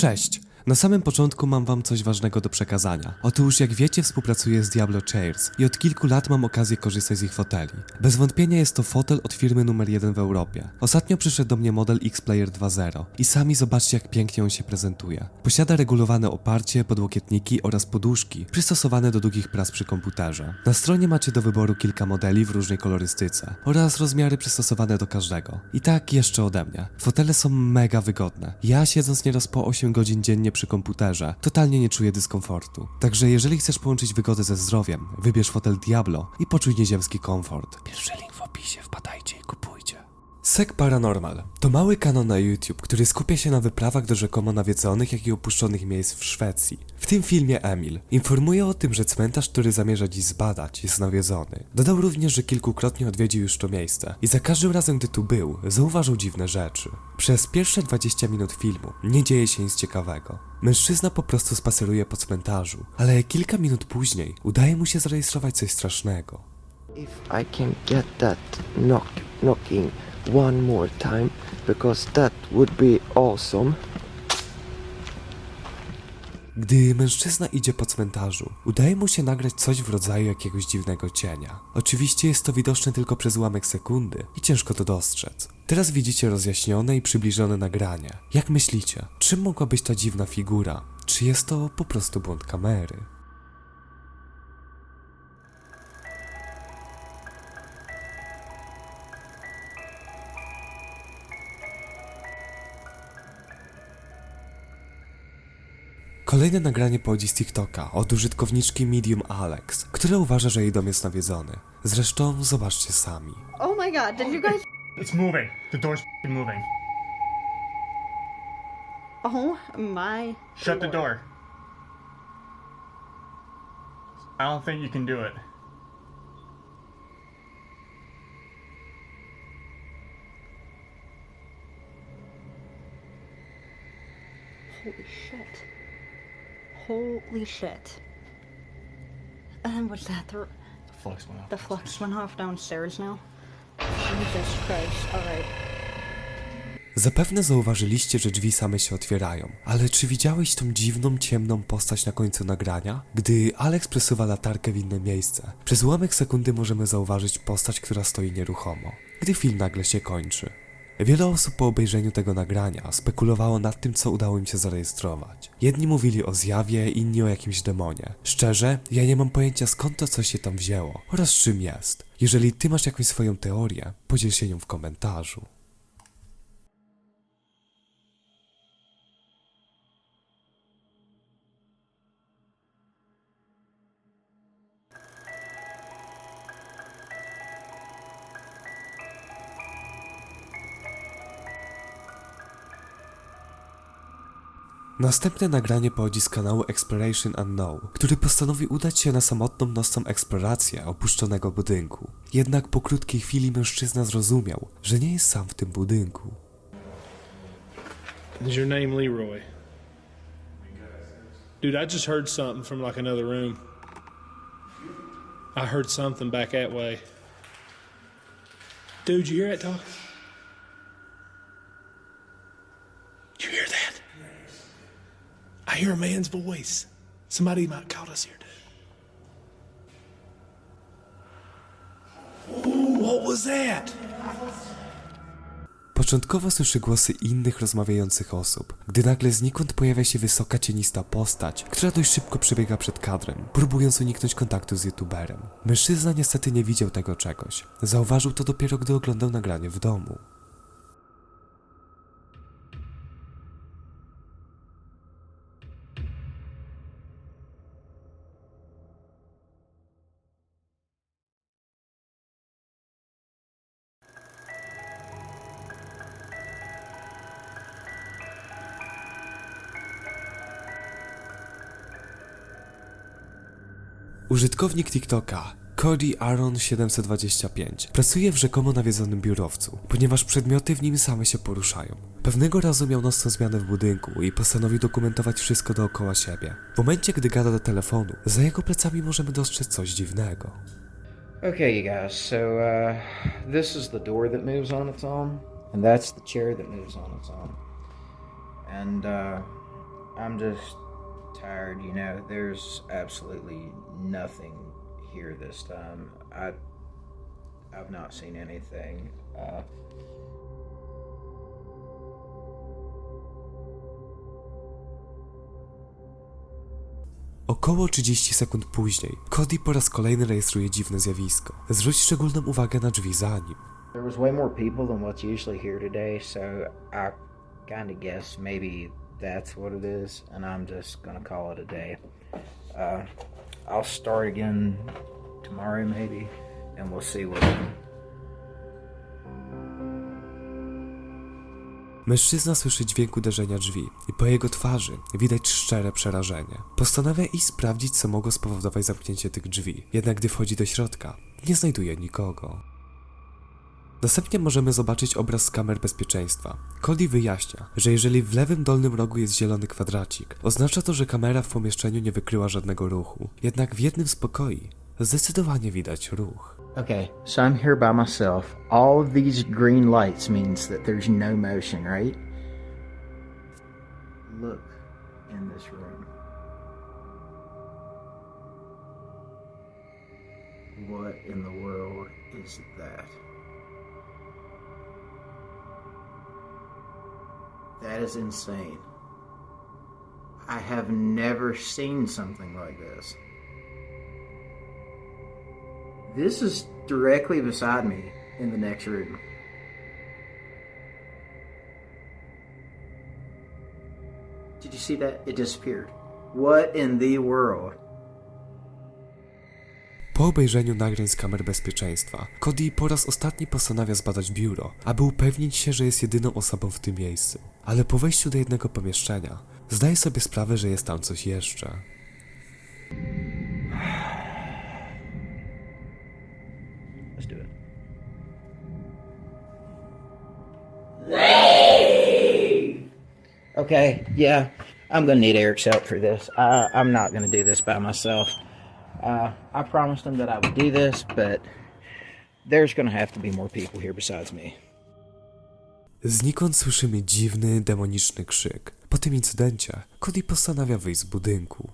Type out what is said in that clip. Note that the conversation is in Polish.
Cześć! Na samym początku mam wam coś ważnego do przekazania. Otóż, jak wiecie, współpracuję z Diablo Chairs i od kilku lat mam okazję korzystać z ich foteli. Bez wątpienia jest to fotel od firmy numer jeden w Europie. Ostatnio przyszedł do mnie model X-Player 2.0 i sami zobaczcie, jak pięknie on się prezentuje. Posiada regulowane oparcie, podłokietniki oraz poduszki przystosowane do długich prac przy komputerze. Na stronie macie do wyboru kilka modeli w różnej kolorystyce oraz rozmiary przystosowane do każdego. I tak jeszcze ode mnie. Fotele są mega wygodne. Ja siedząc nieraz po 8 godzin dziennie przy komputerze, totalnie nie czuję dyskomfortu. Także jeżeli chcesz połączyć wygodę ze zdrowiem, wybierz fotel Diablo i poczuj nieziemski komfort. Pierwszy link w opisie, kupujcie. Sek Paranormal to mały kanał na YouTube, który skupia się na wyprawach do rzekomo nawiedzonych, jak i opuszczonych miejsc w Szwecji. W tym filmie Emil informuje o tym, że cmentarz, który zamierza dziś zbadać, jest nawiedzony. Dodał również, że kilkukrotnie odwiedził już to miejsce i za każdym razem, gdy tu był, zauważył dziwne rzeczy. Przez pierwsze 20 minut filmu nie dzieje się nic ciekawego. Mężczyzna po prostu spaceruje po cmentarzu, ale kilka minut później udaje mu się zarejestrować coś strasznego. If I can get that knock knocking one more time because that would be awesome. Gdy mężczyzna idzie po cmentarzu, udaje mu się nagrać coś w rodzaju jakiegoś dziwnego cienia. Oczywiście jest to widoczne tylko przez ułamek sekundy i ciężko to dostrzec. Teraz widzicie rozjaśnione i przybliżone nagranie. Jak myślicie, czym mogła być ta dziwna figura? Czy jest to po prostu błąd kamery? Kolejne nagranie pochodzi z TikToka od użytkowniczki Medium Alex, która uważa, że jej dom jest nawiedzony. Zresztą zobaczcie sami. Oh my god, did you guys? It's moving. The door's f***ing moving. Oh my. Shut the lord. door. I don't think you can do it. Holy shit. Holy shit. And what's that? The, The flux went off. the flux went off downstairs now? Jesus Christ. Alright. Zapewne zauważyliście, że drzwi same się otwierają, ale czy widziałeś tą dziwną, ciemną postać na końcu nagrania? Gdy Alex przesuwa latarkę w inne miejsce, przez ułamek sekundy możemy zauważyć postać, która stoi nieruchomo, gdy film nagle się kończy. Wiele osób po obejrzeniu tego nagrania spekulowało nad tym, co udało im się zarejestrować. Jedni mówili o zjawie, inni o jakimś demonie. Szczerze, ja nie mam pojęcia skąd to coś się tam wzięło oraz czym jest. Jeżeli ty masz jakąś swoją teorię, podziel się nią w komentarzu. Następne nagranie pochodzi z kanału Exploration Unknown, który postanowił udać się na samotną nocną eksplorację opuszczonego budynku. Jednak po krótkiej chwili mężczyzna zrozumiał, że nie jest sam w tym budynku. Is your name Leroy? Dude, I just heard something from like another room. I heard something back that way. Dude, you hear that talk? You hear that? I hear a man's voice. Somebody might us here, dude. Ooh, what was that? Początkowo słyszy głosy innych rozmawiających osób, gdy nagle znikąd pojawia się wysoka cienista postać, która dość szybko przebiega przed kadrem, próbując uniknąć kontaktu z youtuberem. Mężczyzna niestety nie widział tego czegoś. Zauważył to dopiero gdy oglądał nagranie w domu. Użytkownik TikToka Cody Aaron 725 pracuje w rzekomo nawiedzonym biurowcu, ponieważ przedmioty w nim same się poruszają. Pewnego razu miał nocną zmianę w budynku i postanowił dokumentować wszystko dookoła siebie. W momencie, gdy gada do telefonu, za jego plecami możemy dostrzec coś dziwnego. Okay, you guys, so uh, this is the door that moves on its own, and that's the chair that moves on its own. And uh, I'm just tired, you know. There's absolutely nothing here this time. I I've not seen anything. Uh Około 30 sekund później, Cody po raz kolejny rejestruje dziwne zjawisko. Zwróć szczególną uwagę na drzwi za nim. There was way more people than what's usually here today, so I kind of guess maybe that's what it is, and I'm just gonna call it a day. Uh, I'll start again tomorrow, maybe, and we'll see what. Mężczyzna słyszy dźwięk uderzenia drzwi i po jego twarzy widać szczere przerażenie. Postanawia iść sprawdzić, co mogło spowodować zamknięcie tych drzwi. Jednak gdy wchodzi do środka, nie znajduje nikogo. Następnie możemy zobaczyć obraz z kamer bezpieczeństwa. Cody wyjaśnia, że jeżeli w lewym dolnym rogu jest zielony kwadracik, oznacza to, że kamera w pomieszczeniu nie wykryła żadnego ruchu. Jednak w jednym z pokoi zdecydowanie widać ruch. Okay, so I'm here by myself. All these green lights means that there's no motion, right? Look in this room. What in the world is that? That is insane. I have never seen something like this. This is directly beside me in the next room. Did you see that? It disappeared. What in the world? Po obejrzeniu nagrań z kamer bezpieczeństwa, Cody po raz ostatni postanawia zbadać biuro, aby upewnić się, że jest jedyną osobą w tym miejscu. Ale po wejściu do jednego pomieszczenia, zdaje sobie sprawę, że jest tam coś jeszcze. Let's do it. Okay, yeah, I'm gonna need Eric's help for this. I, I'm not gonna do this by myself. Uh, I promised them that I would do this, but there's gonna have to be more people here besides me. Znikąd słyszymy dziwny, demoniczny krzyk. Po tym incydencie, Cody postanawia wyjść z budynku.